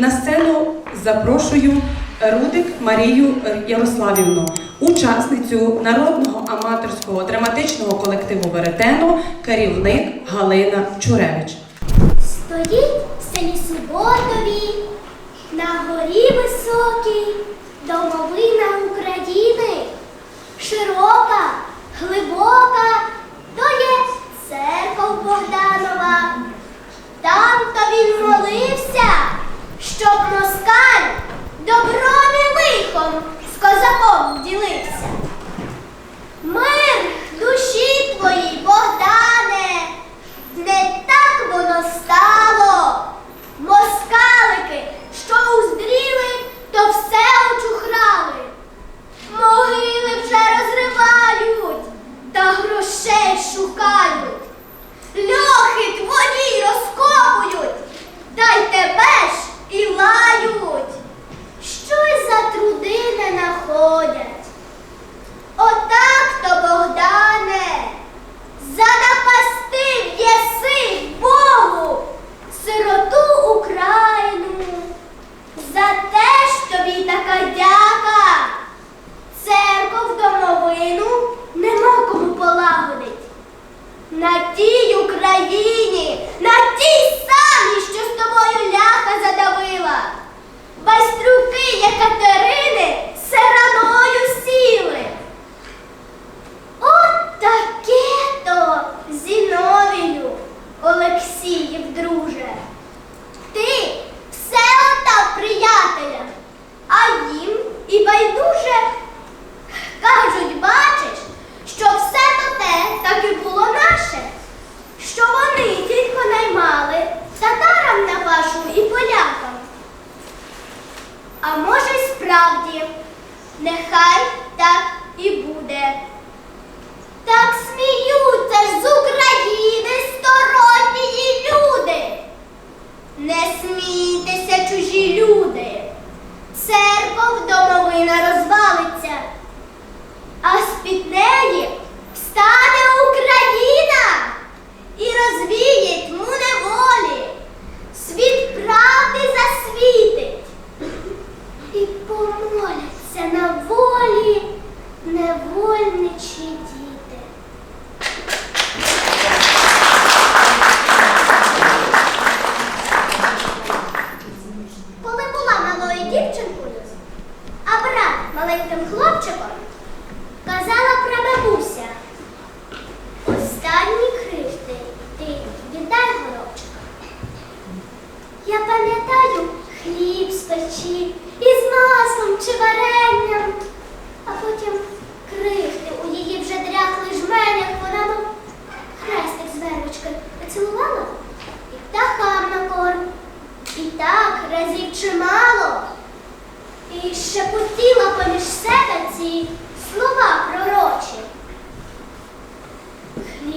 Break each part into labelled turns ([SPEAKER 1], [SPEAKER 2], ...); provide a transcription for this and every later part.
[SPEAKER 1] На сцену запрошую Рудик Марію Ярославівну, учасницю народного аматорського драматичного колективу Веретено, керівник Галина Чуревич.
[SPEAKER 2] Стоїть в селі Суботові, на горі високій, домовина України, широка, глибока, то є церков Богданова. Там то він молився.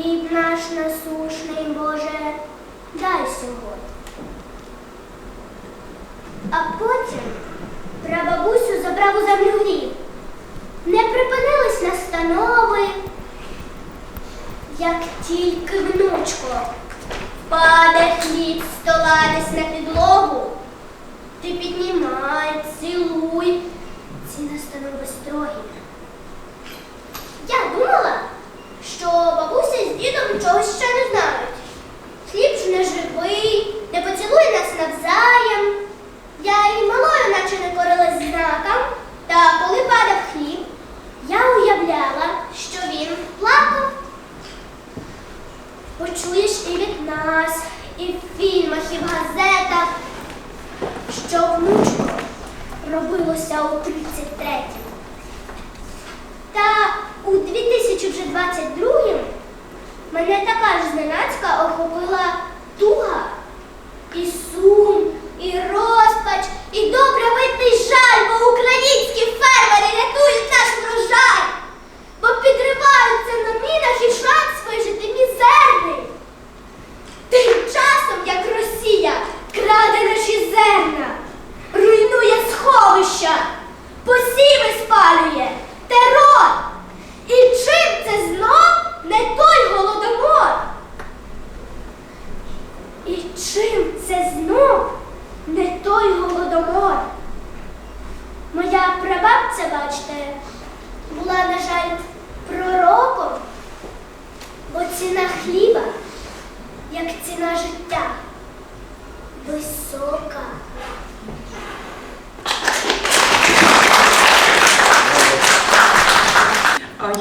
[SPEAKER 2] Хліб наш насушний, Боже, дай сьогодні. А потім прабабусю забрав у землю грів. Не припинились на станови, як тільки внучко паде хліб стола десь на підлогу, ти піднімай, цілуй, ці настанови строгі. Я думала. Мене така ж зненацька охопила туга. І сум, і розпач, і добре витий жаль, бо українські фермери рятують наш врожай, бо підриваються на мінах і шанс вижити мізерний. Тим часом, як Росія краде наші зерна, руйнує сховища, посіви спалює.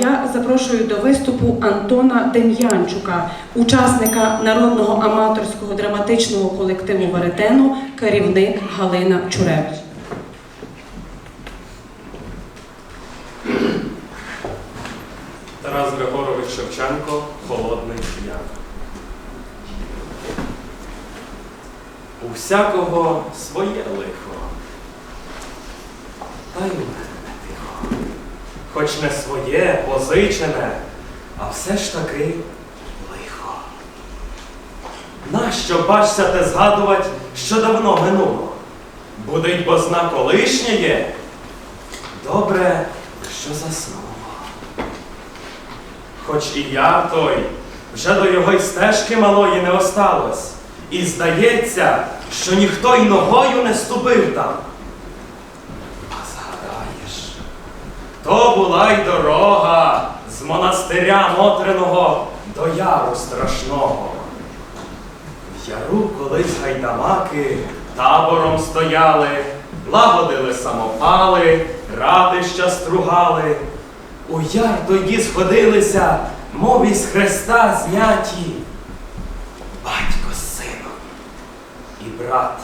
[SPEAKER 1] Я запрошую до виступу Антона Дем'янчука, учасника народного аматорського драматичного колективу Веретено, керівник Галина Чуревич.
[SPEAKER 3] Тарас Григорович Шевченко Холодний Яр. У всякого своє лихо. Та й у мене не тихо. Хоч не своє, позичене, а все ж таки лихо. Нащо бачся те згадувать, що давно минуло? Буде й бо зна колишнє. Добре, що заснуло. Хоч і я той, вже до його й стежки малої не осталось. І здається, що ніхто й ногою не ступив там. А згадаєш, то була й дорога з монастиря Мотриного до яру страшного. В яру колись гайдамаки табором стояли, лагодили самопали, ратища стругали. У яр тоді сходилися, мов із хреста зняті. Батько з сином і брат.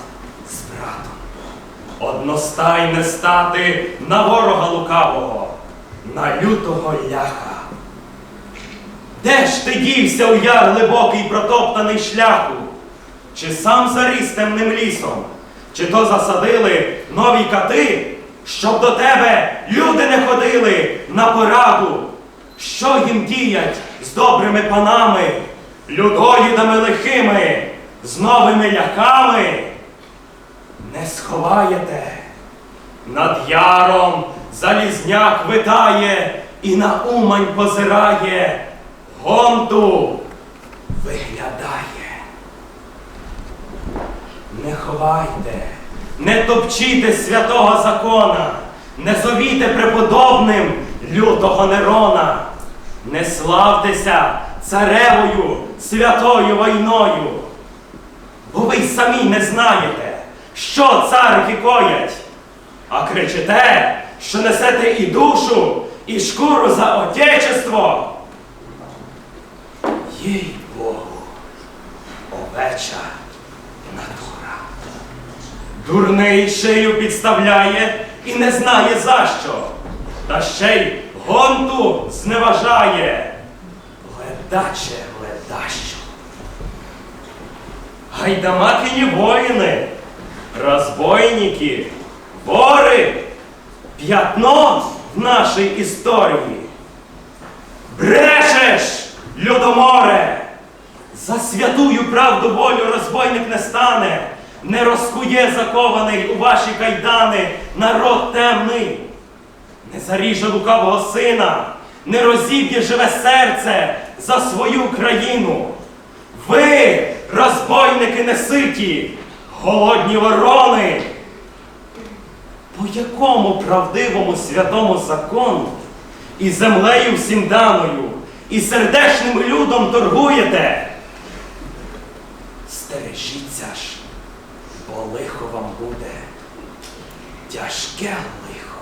[SPEAKER 3] Одностайне стати на ворога лукавого, на лютого ляха. Де ж ти дівся у яр глибокий протоптаний шляху? Чи сам заріс темним лісом, чи то засадили нові кати, щоб до тебе люди не ходили на пораду? Що їм діять з добрими панами, людоїдами лихими, з новими ляхами? Не сховаєте. Над яром залізняк витає і на умань позирає, гонту виглядає. Не ховайте, не топчіте святого закона, не зовіте преподобним лютого Нерона, не славтеся царевою святою війною, бо ви й самі не знаєте, що царки коять, а кричите, що несете і душу, і шкуру за отечество. Їй Богу, овеча натура. Дурний шию підставляє і не знає за що, та ще й гонту зневажає. Ледаче, ледащо. Гайдамакині воїни, розбойники, вори, п'ятно в нашій історії. Брешеш, Людоморе! За святую правду волю розбойник не стане, не розкує закований у ваші кайдани народ темний, не заріже лукавого сина, не розіб'є живе серце за свою країну. Ви, розбойники неситі, голодні ворони, по якому правдивому святому закону і землею всім даною, і сердечним людом торгуєте? Стережіться ж, бо лихо вам буде, тяжке лихо.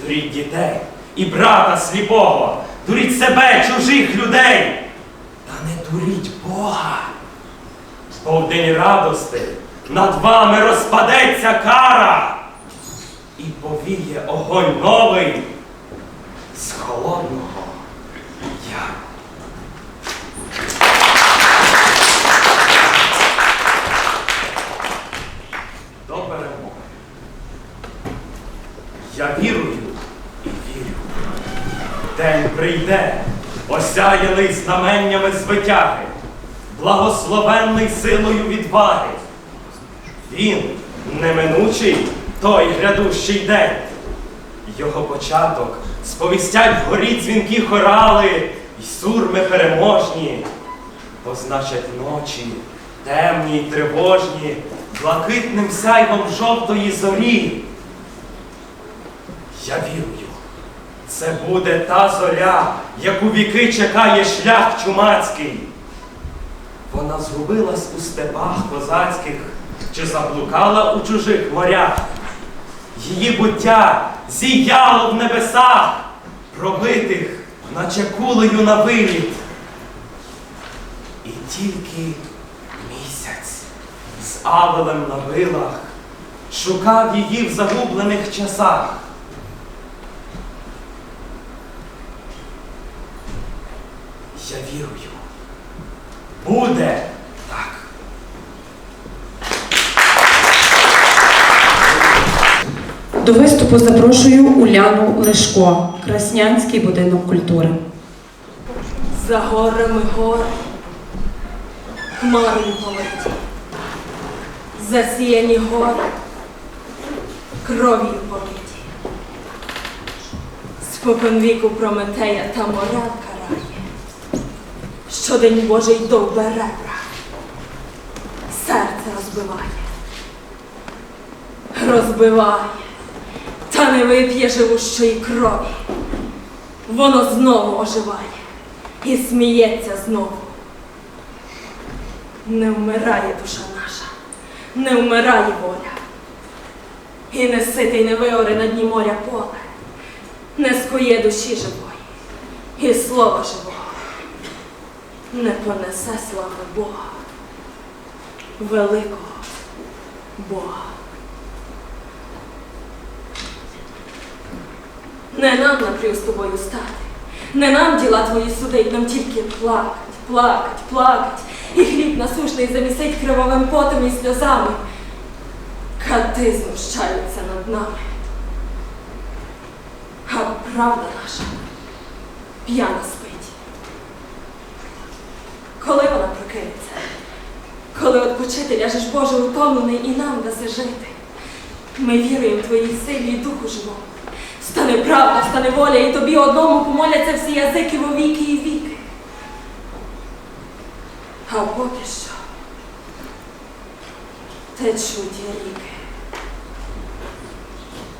[SPEAKER 3] Дуріть дітей і брата сліпого, дуріть себе, чужих людей, та не дуріть Бога. Бо в радости над вами розпадеться кара і повіє огонь новий з холодного яру. До перемоги. Я вірую і вірю. День прийде, осяяний знаменнями звитяги, благословенний силою відваги. Він неминучий той грядущий день. Його початок сповістять вгорі дзвінки хорали й сурми переможні, позначать ночі, темні й тривожні, блакитним сяйвом жовтої зорі. Я вірую, це буде та зоря, яку віки чекає шлях чумацький. Вона згубилась у степах козацьких чи заблукала у чужих морях. Її буття зіяло в небесах, пробитих, наче кулею на виліт. І тільки місяць з авелем на вилах шукав її в загублених часах. Я вірую, буде так.
[SPEAKER 1] До виступу запрошую Уляну Лешко, Краснянський будинок культури.
[SPEAKER 4] За горами гори, хмарою полеті, засіяні гори, кров'ю политі. Спокон віку Прометея та моря карає, щодень Божий довбе ребра, серце розбиває, розбиває, та не вип'є живущої крові. Воно знову оживає і сміється знову. Не вмирає душа наша, не вмирає воля. І не ситий не виоре на дні моря поле, не скує душі живої, і слова живого не понесе слави Бога, великого Бога. Не нам напрю з тобою стати, не нам діла твої судить, нам тільки плакать, плакать, плакать, і хліб насушний замісить кривавим потом і сльозами. Кати знущаються над нами. А правда наша п'яна спить. Коли прокинеться? Коли odpoчити ляжеш Боже утомлений і нам даси жити. Ми віруємо твоїй силі і духу живому. Стане правда, стане воля, і тобі одному помоляться всі язики во віки і віки. А поки що течуть ріки.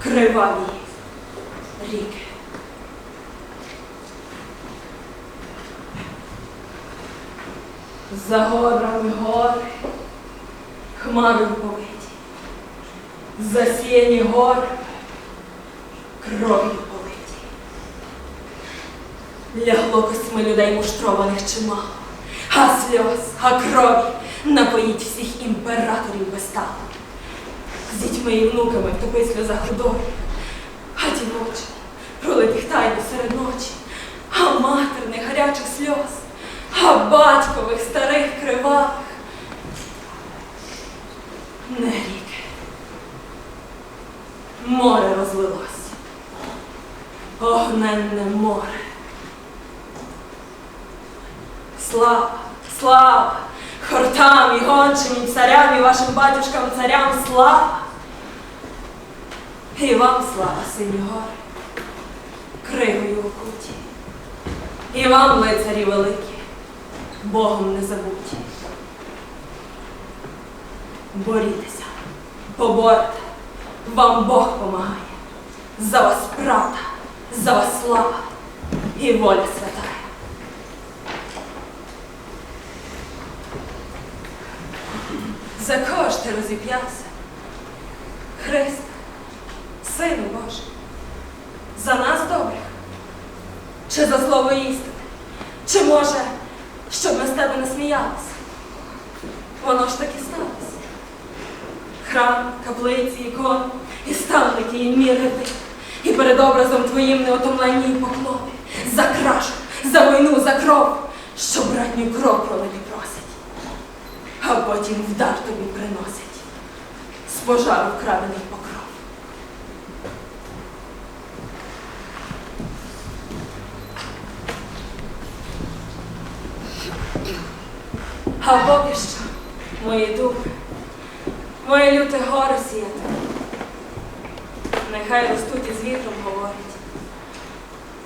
[SPEAKER 4] Криваві ріки. За горами гори, хмарою повиті, засіяні гори, кров'ю политі. Лягло косми людей муштрованих чимало, а сльоз, а крові напоїть всіх імператорів вистав. З дітьми і внуками втопи сльоза худої, а дівочі пролитих тайно серед ночі, а матерних гарячих сльоз, батькових старих кривавих. Не ріки. Море розлилось. Огненне море. Слава, слава, хортам і гончим, і царям, і вашим батюшкам царям слава. І вам слава, сині гори, кригою окуті. І вам, лицарі великі, Богом не забуті. Борітеся, поборте, вам Бог помагає. За вас правда, за вас слава і воля святая. За кого ж ти розіп'явся? Христ, Сину Божий, за нас добрих, чи за слово істини, чи може, щоб ми з тебе не сміялися? Воно ж таки сталося. Храм, каплиці, ікон, і ставники, і міри і перед образом твоїм неотомленні поклони, за крашу, за війну, за кров, що братню кров пролити просять, а потім вдар тобі приносять з пожару вкрадений покров. А поки що, мої думи, моє люте горе сіяти. Нехай ростуть із вітром говорять.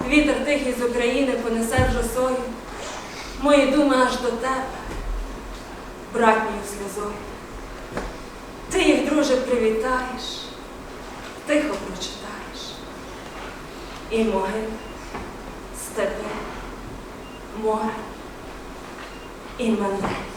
[SPEAKER 4] Вітер тихий з України понесе в росою. Мої думи аж до тебе, братньою сльозою. Ти їх, друже, привітаєш, тихо прочитаєш. і могил, степи, море і мене.